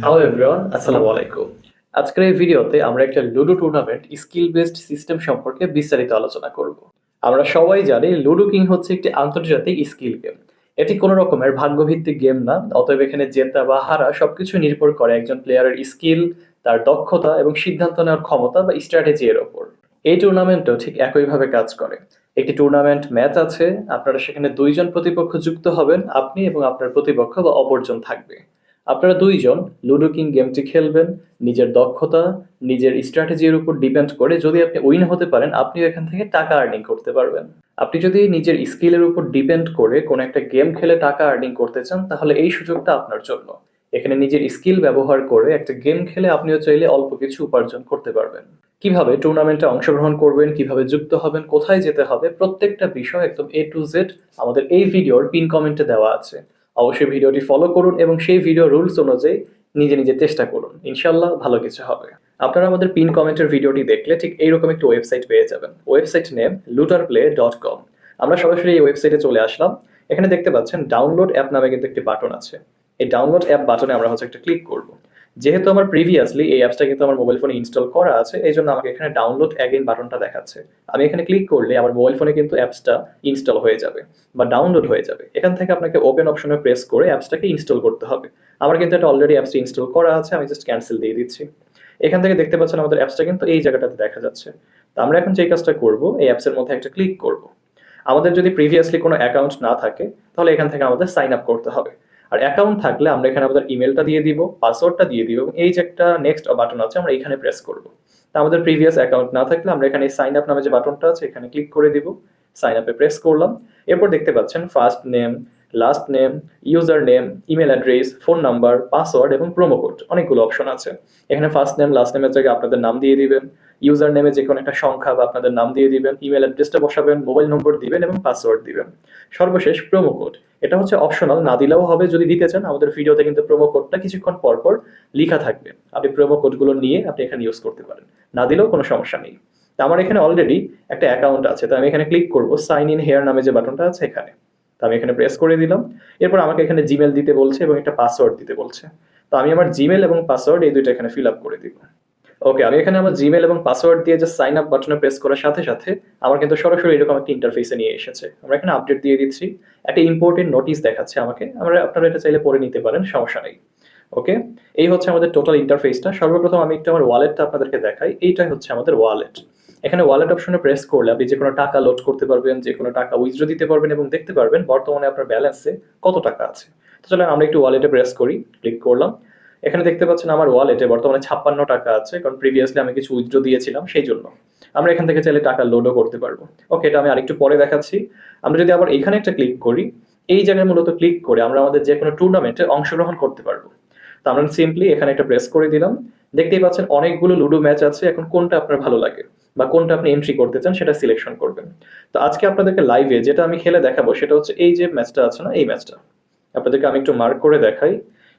Hello everyone আসসালামু আলাইকুম আজকের এই ভিডিওতে আমরা একটা ludo tournament skill based system সম্পর্কে বিস্তারিত আলোচনা করব। আমরা সবাই জানি লুডো কিং হচ্ছে একটি আন্তর্জাতিক স্কিল গেম এটি কোনো রকমের ভাগ্যভিত্তিক গেম না, অতএব এখানে জেতা বা হারা সবকিছু নির্ভর করে একজন প্লেয়ারের স্কিল তার দক্ষতা এবং সিদ্ধান্ত নেওয়ার ক্ষমতা বা স্ট্র্যাটেজি এর ওপর। এই টুর্নামেন্টও ঠিক একইভাবে কাজ করে। একটি টুর্নামেন্ট ম্যাচ আছে, আপনারা সেখানে দুইজন প্রতিপক্ষ যুক্ত হবেন, আপনি এবং আপনার প্রতিপক্ষ বা অপরজন থাকবে। আপনারা দুইজন লুডো কিং গেমটি খেলবেন, নিজের দক্ষতা, নিজের স্ট্র্যাটেজির উপর ডিপেন্ড করে যদি আপনি উইন হতে পারেন, আপনিও এখান থেকে টাকা আর্নিং করতে পারবেন। আপনি যদি নিজের স্কিলের উপর ডিপেন্ড করে কোনো একটা গেম খেলে টাকা আর্নিং করতে চান, তাহলে এই সুযোগটা আপনার জন্য। এখানে নিজের স্কিল ব্যবহার করে একটা গেম খেলে আপনিও চাইলে অল্প কিছু উপার্জন করতে পারবেন। কীভাবে টুর্নামেন্টে অংশগ্রহণ করবেন, কীভাবে যুক্ত হবেন, কোথায় যেতে হবে, প্রত্যেকটা বিষয় একদম এ টু জেড আমাদের এই ভিডিওর পিন কমেন্টে দেওয়া আছে। অবশ্যই ভিডিওটি ফলো করুন এবং সেই ভিডিও রুলস অনুযায়ী নিজে নিজে চেষ্টা করুন। ইনশাল্লাহ ভালো কিছু হবে। আপনারা আমাদের পিন কমেন্টের ভিডিওটি দেখলে ঠিক এইরকম একটি ওয়েবসাইট পেয়ে যাবেন। Website name looter play dot com আমরা সরাসরি এই ওয়েবসাইটে চলে আসলাম। এখানে দেখতে পাচ্ছেন ডাউনলোড অ্যাপ নামে কিন্তু একটি বাটন আছে। এই ডাউনলোড অ্যাপ বাটনে আমরা হচ্ছে একটা ক্লিক করব। যেহেতু আমার প্রিভিয়াসলি এই অ্যাপসটা কিন্তু আমার মোবাইল ফোনে ইনস্টল করা আছে, এই জন্য আমাকে এখানে ডাউনলোড অ্যাগেন বাটনটা দেখাচ্ছে। আমি এখানে ক্লিক করলে আমার মোবাইল ফোনে কিন্তু অ্যাপসটা ইনস্টল হয়ে যাবে বা ডাউনলোড হয়ে যাবে। এখান থেকে আপনাকে ওপেন অপশনে প্রেস করে অ্যাপসটাকে ইনস্টল করতে হবে। আমার কিন্তু এটা অলরেডি অ্যাপসটা ইনস্টল করা আছে, আমি জাস্ট ক্যান্সেল দিয়ে দিচ্ছি। এখান থেকে দেখতে পাচ্ছেন আমাদের অ্যাপসটা কিন্তু এই জায়গাটাতে দেখা যাচ্ছে। তো আমরা এখন যে কাজটা করব, এই অ্যাপসের মধ্যে একটা ক্লিক করব। আমাদের যদি প্রিভিয়াসলি কোনো অ্যাকাউন্ট না থাকে, তাহলে এখান থেকে আমাদের সাইন আপ করতে হবে। আর অ্যাকাউন্ট থাকলে আমরা এখানে আমাদের ইমেলটা দিয়ে দিব পাসওয়ার্ডটা দিয়ে দিব এই যে একটা নেক্সট বাটন আছে আমরা এখানে প্রেস করব। তা আমাদের প্রিভিয়াস অ্যাকাউন্ট না থাকলে আমরা এখানে সাইন আপ নামে যে বাটনটা আছে এখানে ক্লিক করে দিব। সাইন আপে প্রেস করলাম। এরপর দেখতে পাচ্ছেন first name last name user name email address phone number password এবং প্রোমো কোড অনেকগুলো অপশন আছে। এখানে ফার্স্ট নেম লাস্ট নেমের জায়গায় আপনাদের নাম দিয়ে দিবেন। ইউজার নেমে যে কোনো একটা সংখ্যা বা আপনাদের নাম দিয়ে দিবেন ইমেল অ্যাড্রেসটা বসাবেন মোবাইল নম্বর দিবেন এবং পাসওয়ার্ড দিবেন। সর্বশেষ প্রোমো কোড এটা হচ্ছে অপশনাল না দিলেও হবে যদি দিতে চান। আমাদের ভিডিওতে কিন্তু প্রোমো কোডটা কিছুক্ষণ পর পর লেখা থাকবে। আপনি প্রোমো কোডগুলো নিয়ে আপনি এখানে ইউজ করতে পারেন। না দিলেও কোনো সমস্যা নেই। তো আমার এখানে অলরেডি একটা অ্যাকাউন্ট আছে। তো আমি এখানে ক্লিক করব। সাইন ইন হেয়ার নামে যে বাটনটা আছে এখানে। তো আমি এখানে প্রেস করে দিলাম। এরপর আমাকে এখানে জিমেল দিতে বলছে এবং একটা পাসওয়ার্ড দিতে বলছে। তো আমি আমার জিমেল এবং পাসওয়ার্ড এই দুইটা এখানে ফিল আপ করে দিব। ওকে আমি এখানে আমার জিমেল এবং পাসওয়ার্ড দিয়ে যে সাইন আপ বাটনে প্রেস করার সাথে সাথে আমার কিন্তু সরাসরি এরকম একটা ইন্টারফেসে নিয়ে এসেছে। আমরা এখানে আপডেট দিয়ে দিচ্ছি। একটা ইম্পর্টেন্ট নোটিশ দেখাচ্ছে আমাকে। আমরা আপনারা এটা চাইলে পড়ে নিতে পারেন, সমস্যা নেই। ওকে এই হচ্ছে আমাদের টোটাল ইন্টারফেসটা সর্বপ্রথম আমি একটু আমার ওয়ালেটটা আপনাদেরকে দেখাই। এইটাই হচ্ছে আমাদের ওয়ালেট এখানে ওয়ালেট অপশনে প্রেস করলে আপনি যে কোনো টাকা লোড করতে পারবেন যে কোনো টাকা উইথড্র দিতে পারবেন এবং দেখতে পারবেন বর্তমানে আপনার ব্যালেন্সে কত টাকা আছে। তো চলেন আমরা একটু ওয়ালেটে প্রেস করি ক্লিক করলাম। এখানে দেখতে পাচ্ছেন আমার ওয়ালেটে বর্তমানে ছাপ্পান্ন টাকা আছে, কারণ প্রিভিয়াসলি আমি কিছু উইথড্র দিয়েছিলাম সেই জন্য আমরা এখান থেকে চাইলে টাকা লোডও করতে পারব। ওকে এটা আমি আরেকটু পরে দেখাচ্ছি। আমরা যদি আবার এখানে একটা ক্লিক করি, এই জায়গায় মূলত ক্লিক করে আমরা আমাদের যে কোনো টুর্নামেন্টে অংশগ্রহণ করতে পারব। তো আমরা সিম্পলি এখানে একটা প্রেস করে দিলাম। দেখতেই পাচ্ছেন অনেকগুলো লুডো ম্যাচ আছে, এখন কোনটা আপনার ভালো লাগে বা কোনটা আপনি এন্ট্রি করতে চান সেটা সিলেকশন করবেন। তো আজকে আপনাদেরকে লাইভে যেটা আমি খেলে দেখাবো সেটা হচ্ছে এই যে ম্যাচটা আছে না, এই ম্যাচটা আপনাদেরকে আমি একটু মার্ক করে দেখাই।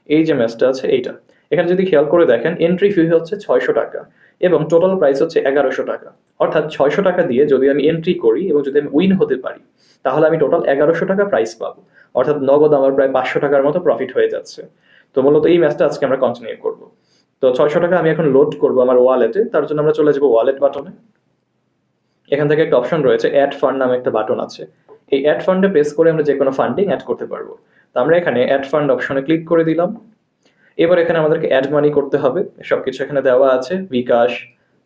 এই যে ম্যাচটা আছে এইটা। এখানে যদি খেয়াল করে দেখেন এন্ট্রি ফি হচ্ছে ছয়শো টাকা এবং টোটাল প্রাইস হচ্ছে এগারোশো টাকা। অর্থাৎ ছয়শো টাকা দিয়ে যদি আমি এন্ট্রি করি এবং যদি আমি উইন হতে পারি, তাহলে আমি টোটাল এগারোশো টাকা প্রাইস পাবো। অর্থাৎ নগদ আমার প্রায় পাঁচশো টাকার মতো প্রফিট হয়ে যাচ্ছে। তো মূলত এই ম্যাচটা আজকে আমরা কন্টিনিউ করব। তো ছয়শো টাকা আমি এখন লোড করব আমার ওয়ালেটে তার জন্য আমরা চলে যাব ওয়ালেট বাটনে এখান থেকে একটা অপশন রয়েছে অ্যাড ফান্ড নামে একটা বাটন আছে। এই অ্যাড ফান্ডে প্রেস করে আমরা যে কোনো ফান্ডিং অ্যাড করতে পারব। তো আমরা এখানে অ্যাড ফান্ড অপশনে ক্লিক করে দিলাম। এবার এখানে আমাদেরকে অ্যাড মানি করতে হবে। সবকিছু এখানে দেওয়া আছে। বিকাশ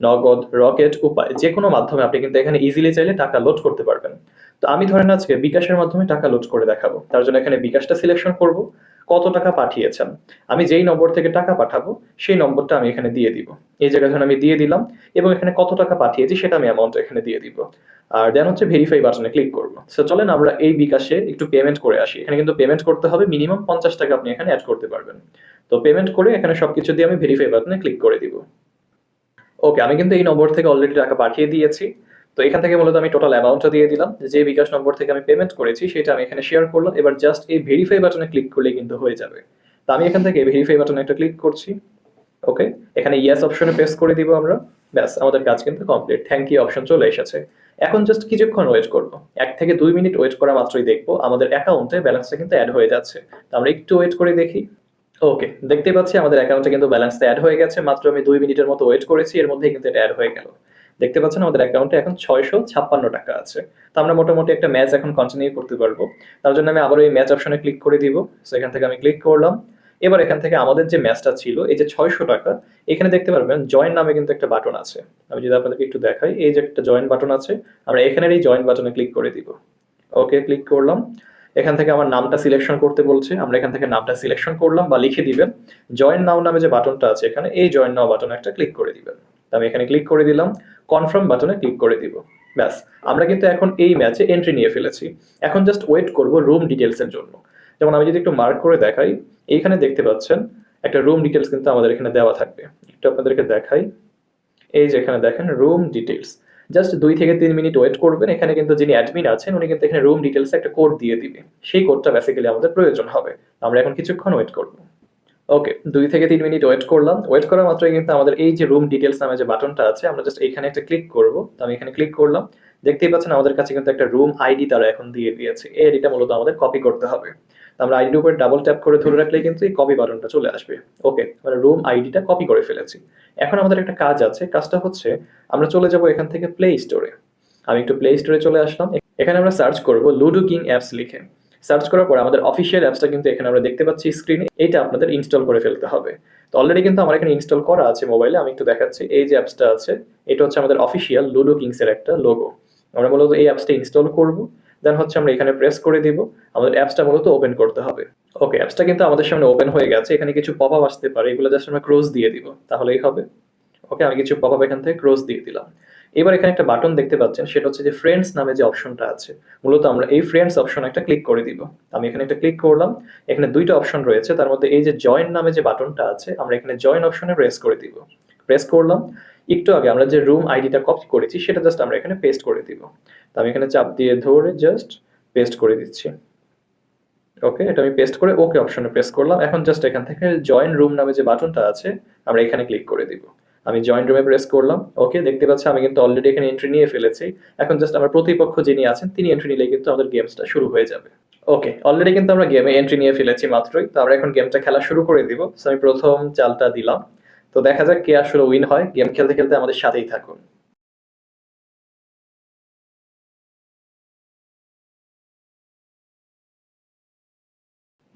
নগদ, রকেট, উপায় যে কোনো মাধ্যমে আপনি কিন্তু এখানে ইজিলি চাইলে টাকা লোড করতে পারবেন। তো আমি ধরেন আজকে বিকাশের মাধ্যমে টাকা লোড করে দেখাবো। তার জন্য এখানে বিকাশটা সিলেকশন করব। কত টাকা পাঠিয়েছেন? আমি যেই নম্বর থেকে টাকা পাঠাবো, সেই নম্বরটা আমি এখানে দিয়ে দিব। এই জায়গায় ধরুন আমি দিয়ে দিলাম এবং এখানে কত টাকা পাঠিয়েছি সেটা আমি অ্যামাউন্ট এখানে দিয়ে দিব। আর দেন হচ্ছে ভেরিফাই বাটনে ক্লিক করব। সো চলেন আমরা এই বিকাশে একটু পেমেন্ট করে আসি। এখানে কিন্তু পেমেন্ট করতে হবে মিনিমাম পঞ্চাশ টাকা আপনি এখানে অ্যাড করতে পারবেন। তো পেমেন্ট করে এখানে সবকিছু দিয়ে আমি ভেরিফাই বাটনে ক্লিক করে দিব। ওকে আমি কিন্তু এই নম্বর থেকে অলরেডি টাকা পাঠিয়ে দিয়েছি। তো এখান থেকে মূলত আমি টোটাল অ্যামাউন্টটা দিয়ে দিলাম। যে বিকাশ নম্বর থেকে আমি পেমেন্ট করেছি, সেটা আমি এখানে শেয়ার করলাম। এবার জাস্ট এই ভেরিফাই বাটনে ক্লিক করলে কিন্তু হয়ে যাবে। তো আমি এখান থেকে ভেরিফাই বাটনে একটা ক্লিক করছি। ওকে এখানে ইয়েস অপশনে প্রেস করে দিব আমরা। ব্যাস, আমাদের কাজ কিন্তু কমপ্লিট থ্যাংক ইউ অপশন চলে এসেছে। এখন জাস্ট কিছুক্ষণ ওয়েট করব। এক থেকে দুই মিনিট ওয়েট করা মাত্রই দেখব। আমাদের অ্যাকাউন্টে ব্যালেন্সটা কিন্তু অ্যাড হয়ে যাচ্ছে। তো আমরা একটু ওয়েট করে দেখি। ওকে দেখতেই পাচ্ছি আমাদের অ্যাকাউন্টে কিন্তু ব্যালেন্সটা অ্যাড হয়ে গেছে। মাত্র আমি দুই মিনিটের মতো ওয়েট করেছি, এর মধ্যেই কিন্তু এটা অ্যাড হয়ে গেল। দেখতে পাচ্ছেন আমাদের অ্যাকাউন্টে এখন ছয়শো ছাপ্পান্ন টাকা আছে। তো আমরা মোটামুটি একটা ম্যাচ এখন কন্টিনিউ করতে পারব। তার জন্য আমি আবার এই ম্যাচ অপশনে ক্লিক করে দিব। সো এখান থেকে আমি ক্লিক করলাম। এবার এখান থেকে আমাদের যে ম্যাচটা ছিল, এই যে ছয়শো টাকা, এখানে দেখতে পারবেন জয়েন নামে কিন্তু একটা বাটন আছে। আমি যদি আপনাদেরকে একটু দেখাই, এই যে একটা জয়েন বাটন আছে, আমরা এখানের এই জয়েন বাটনে ক্লিক করে দিব। ওকে ক্লিক করলাম। এখান থেকে আমার নামটা সিলেকশন করতে বলছে। আমরা এখান থেকে নামটা সিলেকশন করলাম বা লিখে দিবেন। জয়েন নাও নামে যে বাটনটা আছে এখানে, এই জয়েন নাও বাটনে একটা ক্লিক করে দিবেন। আমি এখানে ক্লিক করে দিলাম কনফার্ম বাটনে ক্লিক করে দিব। ব্যাস, আমরা কিন্তু এখন এই ম্যাচে এন্ট্রি নিয়ে ফেলেছি। এখন জাস্ট ওয়েট করব রুম ডিটেলসের জন্য। যেমন আমি যদি একটু মার্ক করে দেখাই, এইখানে দেখতে পাচ্ছেন, একটা রুম ডিটেলস কিন্তু আমাদের এখানে দেওয়া থাকবে। একটু আপনাদেরকে দেখাই। এই যে এখানে দেখেন রুম ডিটেলস জাস্ট দুই থেকে তিন মিনিট ওয়েট করবেন। এখানে কিন্তু যিনি অ্যাডমিন আছেন, উনি কিন্তু এখানে রুম ডিটেলসে একটা কোড দিয়ে দিবে। সেই কোডটা বেসিক্যালি আমাদের প্রয়োজন হবে। আমরা এখন কিছুক্ষণ ওয়েট করব। ওকে দুই থেকে তিন মিনিট ওয়েট করলাম। ওয়েট করা মাত্রই কিন্তু আমাদের এই যে রুম ডিটেলস নামে যে বাটনটা আছে, আমরা জাস্ট এখানে একটা ক্লিক করব। তো আমি এখানে ক্লিক করলাম। দেখতেই পাচ্ছেন আমাদের কাছে কিন্তু একটা রুম আইডি তারা এখন দিয়ে দিয়েছে। এই আইডিটা মূলত আমাদের কপি করতে হবে। আমরা আইডির উপরে ডাবল ট্যাপ করে ধরে রাখলে কিন্তু এই কপি বাটনটা চলে আসবে। ওকে আমরা রুম আইডিটা কপি করে ফেলেছি। এখন আমাদের একটা কাজ আছে, কাজটা হচ্ছে আমরা চলে যাব এখান থেকে প্লে স্টোরে আমি একটু প্লে স্টোরে চলে আসলাম। এখানে আমরা সার্চ করব লুডো কিং অ্যাপস লিখে। সার্চ করার পর আমাদের অফিসিয়াল অ্যাপসটা কিন্তু এখানে আমরা দেখতে পাচ্ছি স্ক্রিনে এইটা আপনাদের ইনস্টল করে ফেলতে হবে। তো অলরেডি কিন্তু আমার এখানে ইনস্টল করা আছে মোবাইলে আমি একটু দেখাচ্ছি। এই যে অ্যাপসটা আছে, এটা হচ্ছে আমাদের অফিসিয়াল লুডো কিংসের একটা লোগো আমরা মূলত এই অ্যাপসটা ইনস্টল করব। দেন হচ্ছে আমরা এখানে প্রেস করে দিব। আমাদের অ্যাপসটা মূলত ওপেন করতে হবে। ওকে অ্যাপসটা কিন্তু আমাদের সামনে ওপেন হয়ে গেছে। এখানে কিছু পপ আপ আসতে পারে। এগুলো জাস্ট আমরা ক্রোজ দিয়ে দিব। তাহলেই হবে। ওকে আমি কিছু পপ আপ এখান থেকে ক্রোজ দিয়ে দিলাম। এবার এখানে একটা বাটন দেখতে পাচ্ছেন। সেটা হচ্ছে যে ফ্রেন্ডস নামে যে অপশনটা আছে, মূলত আমরা এই ফ্রেন্ডস অপশন একটা ক্লিক করে দিব। আমি এখানে একটা ক্লিক করলাম। এখানে দুইটা অপশন রয়েছে। তার মধ্যে এই যে জয়েন নামে যে বাটনটা আছে, আমরা এখানে জয়েন অপশনে প্রেস করে দিব। প্রেস করলাম। একটু আগে আমরা যে রুম আইডিটা কপি করেছি, সেটা জাস্ট আমরা এখানে পেস্ট করে দিব। আমি এখানে চাপ দিয়ে ধরে জাস্ট পেস্ট করে দিচ্ছি। ওকে এটা আমি পেস্ট করে ওকে অপশনে প্রেস করলাম। এখন জাস্ট এখান থেকে জয়েন রুম নামে যে বাটনটা আছে, আমরা এখানে ক্লিক করে দিব। আমি জয়েন রুমে প্রেস করলাম। ওকে দেখতে পাচ্ছি আমি কিন্তু অলরেডি এখানে এন্ট্রি নিয়ে ফেলেছি। এখন জাস্ট আমার প্রতিপক্ষ যিনি আছেন, তিনি এন্ট্রি নিলে কিন্তু আমাদের গেমসটা শুরু হয়ে যাবে। ওকে অলরেডি কিন্তু আমরা গেমে এন্ট্রি নিয়ে ফেলেছি মাত্রই। তো আমরা এখন গেমটা খেলা শুরু করে দিব। আমি প্রথম চালটা দিলাম। তো দেখা যাক কে আসলে উইন হয়। গেম খেলতে খেলতে আমাদের সাথেই থাকুন।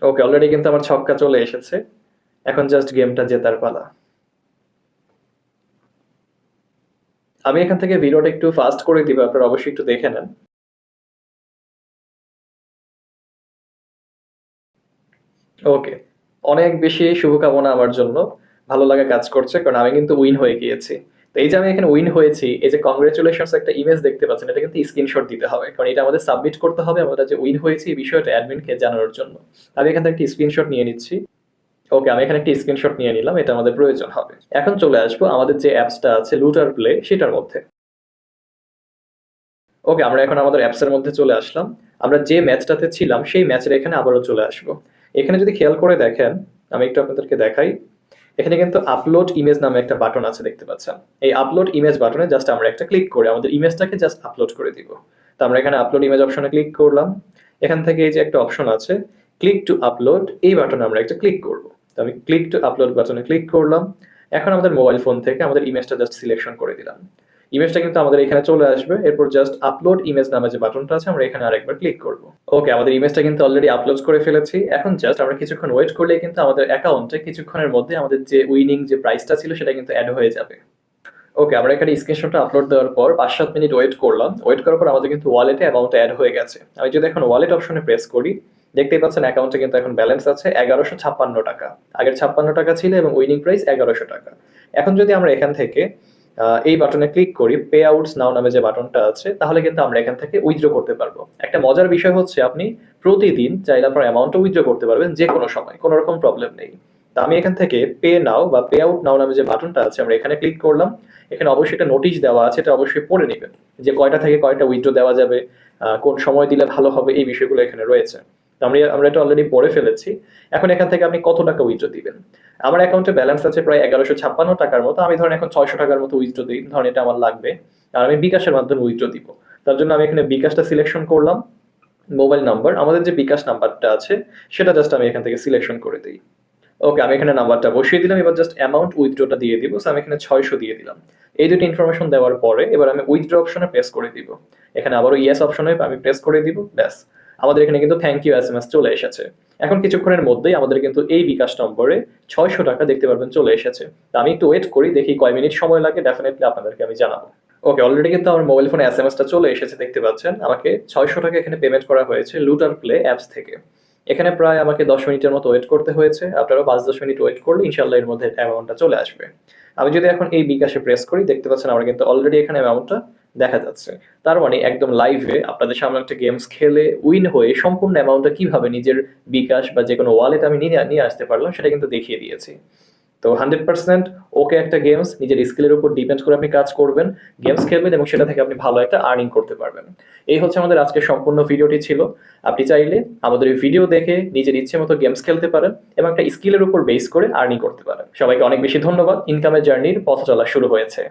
ওকে অলরেডি কিন্তু আমার ছক্কা চলে এসেছে। এখন জাস্ট গেমটা জেতার পালা। আমি এখান থেকে ভিডিওটা একটু ফাস্ট করে দিব, আপনারা অবশ্যই একটু দেখে নেন। ওকে অনেক বেশি শুভকামনা আমার জন্য। ভালো লাগা কাজ করছে, কারণ আমি কিন্তু উইন হয়ে গিয়েছি। তো এই যে আমি এখানে উইন হয়েছি, এই যে কংগ্রেচুলেশনস একটা ইমেজ দেখতে পাচ্ছেন, এটা কিন্তু স্ক্রিনশট দিতে হবে। কারণ এটা আমাদের সাবমিট করতে হবে, আমরা যে উইন হয়েছি এই বিষয়টা অ্যাডমিনকে জানানোর জন্য। আমি এখান থেকে একটা স্ক্রিনশট নিয়ে নিচ্ছি। ওকে আমি এখানে একটা স্ক্রিনশট নিয়ে নিলাম, এটা আমাদের প্রয়োজন হবে। এখন চলে আসব আমাদের যে অ্যাপসটা আছে লুটার প্লে সেটার মধ্যে। ওকে আমরা এখন আমাদের অ্যাপসের মধ্যে চলে আসলাম। আমরা যে ম্যাচটাতে ছিলাম, সেই ম্যাচের এখানে আবারও চলে আসব। এখানে যদি খেয়াল করে দেখেন, আমি একটু আপনাদেরকে দেখাই। এখানে কিন্তু আপলোড ইমেজ নামে একটা বাটন আছে দেখতে পাচ্ছেন। এই আপলোড ইমেজ বাটনে জাস্ট আমরা একটা ক্লিক করে, আমাদের ইমেজটাকে জাস্ট আপলোড করে দিব। তো আমরা এখানে আপলোড ইমেজ অপশনে ক্লিক করলাম। এখান থেকে এই যে একটা অপশন আছে ক্লিক টু আপলোড এই বাটনে আমরা একটা ক্লিক করব। তো আমি ক্লিক টু আপলোড বাটনে ক্লিক করলাম। এখন আমাদের মোবাইল ফোন থেকে আমাদের ইমেজটা জাস্ট সিলেকশন করে দিলাম। ইমেজটা কিন্তু আমাদের এখানে চলে আসবে। এরপর জাস্ট আপলোড ইমেজ নামে যে বাটনটা আছে, আমরা এখানে আরেকবার ক্লিক করব। ওকে আমাদের ইমেজটা কিন্তু অলরেডি আপলোড করে ফেলেছি। এখন জাস্ট আমরা কিছুক্ষণ ওয়েট করলে কিন্তু আমাদের অ্যাকাউন্টে কিছুক্ষণের মধ্যে আমাদের যে উইনিং যে প্রাইসটা ছিল, সেটা কিন্তু অ্যাড হয়ে যাবে। ওকে আমরা এখানে স্ক্রিনশটটা আপলোড দেওয়ার পর পাঁচ সাত মিনিট ওয়েট করলাম। ওয়েট করার পর আমাদের কিন্তু ওয়ালেটে অ্যামাউন্ট অ্যাড হয়ে গেছে। আমি যদি এখন ওয়ালেট অপশনে প্রেস করি, দেখতেই পাচ্ছেন অ্যাকাউন্টে কিন্তু এখন ব্যালেন্স আছে এগারোশো ছাপ্পান্ন টাকা। আগের ছাপ্পান্ন টাকা ছিল এবং উইনিং প্রাইস এগারোশো টাকা। এখন যদি আমরা এখান থেকে এই বাটনে ক্লিক করি পে আউটস নাও নামে যে বাটনটা আছে, তাহলে কিন্তু আমরা এখান থেকে উইথড্র করতে পারব। একটা মজার বিষয় হচ্ছে আপনি প্রতিদিন চাইলে আপনার অ্যামাউন্টটা উইথড্র করতে পারবেন যে কোনো সময়, কোনো রকম প্রবলেম নেই। তো আমি এখান থেকে পে নাও বা পে আউট নাও নামে যে বাটনটা আছে, আমরা এখানে ক্লিক করলাম। এখানে অবশ্যই একটা নোটিশ দেওয়া আছে, এটা অবশ্যই পড়ে নেবেন যে কয়টা থেকে কয়টা উইথড্র দেওয়া যাবে কোন সময় দিলে ভালো হবে, এই বিষয়গুলো এখানে রয়েছে। আমরা আমরা এটা অলরেডি পড়ে ফেলেছি। এখন এখান থেকে আপনি কত টাকা উইথড্র দিবেন? আমার অ্যাকাউন্টে ব্যালেন্স আছে প্রায় এগারোশো ছাপ্পান্ন টাকার মতো। আমি ধরেন এখন ছয়শো টাকার মতো দিই। ধরেন এটা আমার লাগবে। আর আমি বিকাশের মাধ্যমে দিব। তার জন্য আমি এখানে বিকাশটা সিলেকশন করলাম। মোবাইল নাম্বার আমাদের যে বিকাশ নাম্বারটা আছে, সেটা জাস্ট আমি এখান থেকে সিলেকশন করে দিই। ওকে আমি এখানে নাম্বারটা বসিয়ে দিলাম। এবার জাস্ট অ্যামাউন্ট উইথড্রটা দিয়ে দিব। আমি এখানে ছয়শো দিয়ে দিলাম। এই দুটো ইনফরমেশন দেওয়ার পরে এবার আমি উইথড্র অপশনে প্রেস করে দিব। এখানে আবারও ইয়েস অপশনে আমি প্রেস করে দিব। ব্যাস। আমাদের এখানে কিন্তু thank you S M S চলে এসেছে। এখন কিছুক্ষণের মধ্যেই আমাদের কিন্তু এই বিকাশ নম্বরে ছয়শো টাকা দেখতে পারবেন চলে এসেছে। তা আমি একটু ওয়েট করি, দেখি কয় মিনিট সময় লাগে ডেফিনেটলি আপনাদেরকে আমি জানাব। ওকে অলরেডি কিন্তু আমার মোবাইল ফোনে এস এম এসটা চলে এসেছে দেখতে পাচ্ছেন। আমাকে ছয়শো টাকা এখানে পেমেন্ট করা হয়েছে লুটার প্লে অ্যাপস থেকে। এখানে প্রায় আমাকে দশ মিনিটের মতো ওয়েট করতে হয়েছে। আপনারা পাঁচ দশ মিনিট ওয়েট করলে ইনশাল্লাহ এর মধ্যে অ্যামাউন্টটা চলে আসবে। আমি যদি এখন এই বিকাশে প্রেস করি, দেখতে পাচ্ছেন আমার কিন্তু অলরেডি এখানে অ্যামাউন্টটা দেখা যাচ্ছে। তার মানে একদম লাইভে আপনাদের সামনে একটা গেমস খেলে উইন হয়ে সম্পূর্ণ অ্যামাউন্টটা কীভাবে নিজের বিকাশ বা যে কোনো ওয়ালেট আমি নিয়ে নিয়ে আসতে পারলাম সেটা কিন্তু দেখিয়ে দিয়েছি। তো হান্ড্রেড পার্সেন্ট ওকে একটা গেমস নিজের স্কিলের উপর ডিপেন্ড করে আপনি কাজ করবেন গেমস খেলবেন এবং সেটা থেকে আপনি ভালো একটা আর্নিং করতে পারবেন। এই হচ্ছে আমাদের আজকের সম্পূর্ণ ভিডিওটি ছিল। আপনি চাইলে আমাদের এই ভিডিও দেখে নিজের ইচ্ছে মতো গেমস খেলতে পারেন এবং একটা স্কিলের উপর বেস করে আর্নিং করতে পারেন। সবাইকে অনেক বেশি ধন্যবাদ। ইনকামের জার্নির পথ চলা শুরু হয়েছে।